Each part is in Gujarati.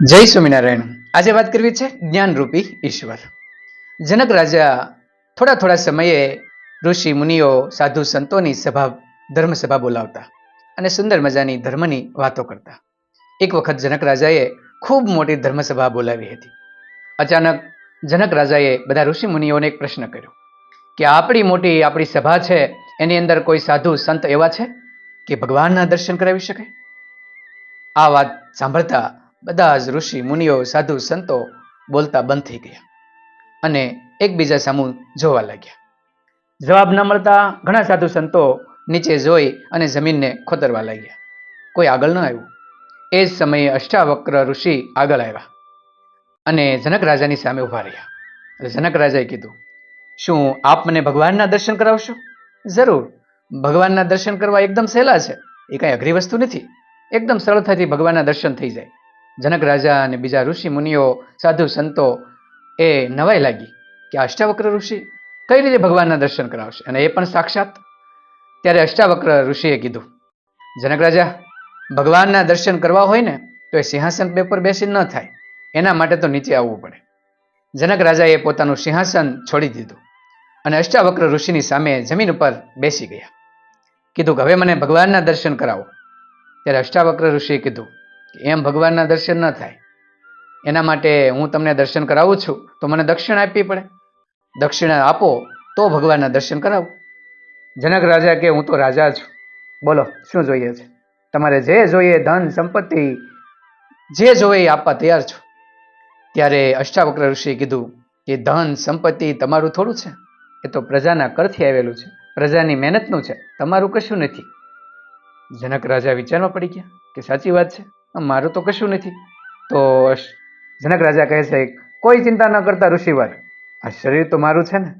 જય સ્વામિનારાયણ. આજે વાત કરવી છે જ્ઞાનરૂપી ઈશ્વર. જનક રાજા થોડા થોડા સમયે ઋષિ મુનિઓ, સાધુ સંતોની સભા ધર્મ સભા બોલાવતા અને સુંદર મજાની ધર્મની વાતો કરતા. એક વખત જનક રાજાએ ખૂબ મોટી ધર્મસભા બોલાવી હતી. અચાનક જનક રાજાએ બધા ઋષિ મુનિઓને એક પ્રશ્ન કર્યો કે આપણી મોટી આપણી સભા છે, એની અંદર કોઈ સાધુ, સંત એવા છે કે ભગવાનના દર્શન કરાવી શકે? આ વાત સાંભળતા બધા જ ઋષિ, મુનિઓ, સાધુ, સંતો બોલતા બંધ થઈ ગયા અને એકબીજા સામુ જોવા લાગ્યા. જવાબ ન મળતા ઘણા સાધુ સંતો નીચે જોઈ અને જમીનને ખોતરવા લાગ્યા. કોઈ આગળ ન આવ્યું. એ જ સમયે અષ્ટાવક્ર ઋષિ આગળ આવ્યા અને જનક રાજાની સામે ઊભા રહ્યા. જનક રાજાએ કીધું, શું આપ મને ભગવાનના દર્શન કરાવશો? જરૂર. ભગવાનના દર્શન કરવા એકદમ સહેલા છે. એ કાંઈ અઘરી વસ્તુ નથી. એકદમ સરળતાથી ભગવાનના દર્શન થઈ જાય. જનક રાજા અને બીજા ઋષિ મુનિઓ, સાધુ સંતો એ નવાઈ લાગી કે અષ્ટાવક્ર ઋષિ કઈ રીતે ભગવાનના દર્શન કરાવશે? અને એ પણ સાક્ષાત ત્યારે અષ્ટાવક્ર ઋષિએ કીધું જનક રાજા ભગવાનના દર્શન કરવા હોય ને, તો એ સિંહાસન પેપર બેસી ન થાય. એના માટે તો નીચે આવવું પડે. જનક રાજાએ પોતાનું સિંહાસન છોડી દીધું અને અષ્ટાવક્ર ઋષિની સામે જમીન ઉપર બેસી ગયા. કીધું કે હવે મને ભગવાનના દર્શન કરાવો. ત્યારે અષ્ટાવક્ર ઋષિએ કીધું એમ ભગવાનના દર્શન ન થાય. એના માટે હું તમને દર્શન કરાવું છું, તો મને દક્ષિણા આપવી પડે. દક્ષિણા આપો, તો ભગવાનના દર્શન કરાવું. જનક રાજા કે, હું તો રાજા છું. બોલો, શું જોઈએ છે? તમારે જે જોઈએ ધન, સંપત્તિ, જે જોઈએ એ આપવા તૈયાર છું. ત્યારે અષ્ટાવક્ર ઋષિએ કીધું કે, ધન, સંપત્તિ તમારું થોડું છે. એ તો પ્રજાના કરથી આવેલું છે. પ્રજાની મહેનતનું છે. તમારું કશું નથી. જનક રાજા વિચારમાં પડી ગયા કે, સાચી વાત છે. મારું તો કશું નથી. તો જનક રાજા કહે છે કોઈ ચિંતા ન કરતા ઋષિવર. આ શરીર તો મારું છે ને.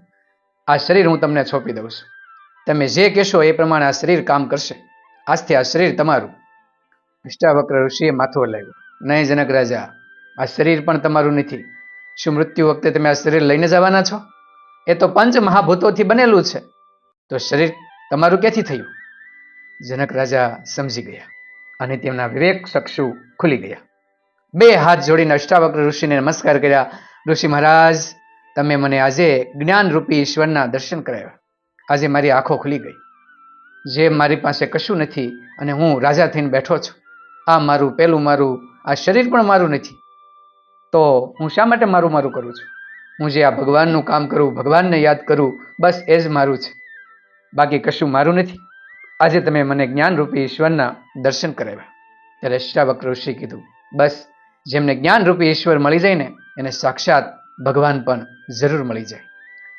આ શરીર હું તમને સોંપી દઉં છું. તમે જે કહેશો એ પ્રમાણે આ શરીર કામ કરશે. આજથી આ શરીર તમારું. અષ્ટાવક્ર ઋષિએ માથું હલાવ્યું. નહીં જનક રાજા આ શરીર પણ તમારું નથી. શું મૃત્યુ વખતે તમે આ શરીર લઈને જવાના છો? એ તો પંચ મહાભૂતોથી બનેલું છે. તો શરીર તમારું ક્યાંથી થયું? જનક રાજા સમજી ગયા. અને તેમના વિવેક ચક્ષુ ખુલી ગયા. બે હાથ જોડીને અષ્ટાવક્ર ઋષિને નમસ્કાર કર્યા. ઋષિ મહારાજ, તમે મને આજે જ્ઞાનરૂપી ઈશ્વરના દર્શન કરાવ્યા. આજે મારી આંખો ખુલી ગઈ. જે મારી પાસે કશું નથી અને હું રાજા થઈને બેઠો છું. આ મારું પેલું મારું, આ શરીર પણ મારું નથી. તો હું શા માટે મારું મારું કરું છું? હું જે આ ભગવાનનું કામ કરું, ભગવાનને યાદ કરું, બસ એ જ મારું છે. બાકી કશું મારું નથી. આજે તમે મને જ્ઞાનરૂપી ઈશ્વરના દર્શન કરાવ્યા. ત્યારે શ્રાવક્ર ઋષિ કીધું, બસ, જેમને જ્ઞાનરૂપી ઈશ્વર મળી જાય ને, એને સાક્ષાત ભગવાન પણ જરૂર મળી જાય.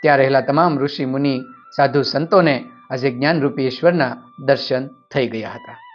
ત્યાં રહેલા તમામ ઋષિ મુનિ, સાધુ સંતોને આજે જ્ઞાનરૂપી ઈશ્વરના દર્શન થઈ ગયા હતા.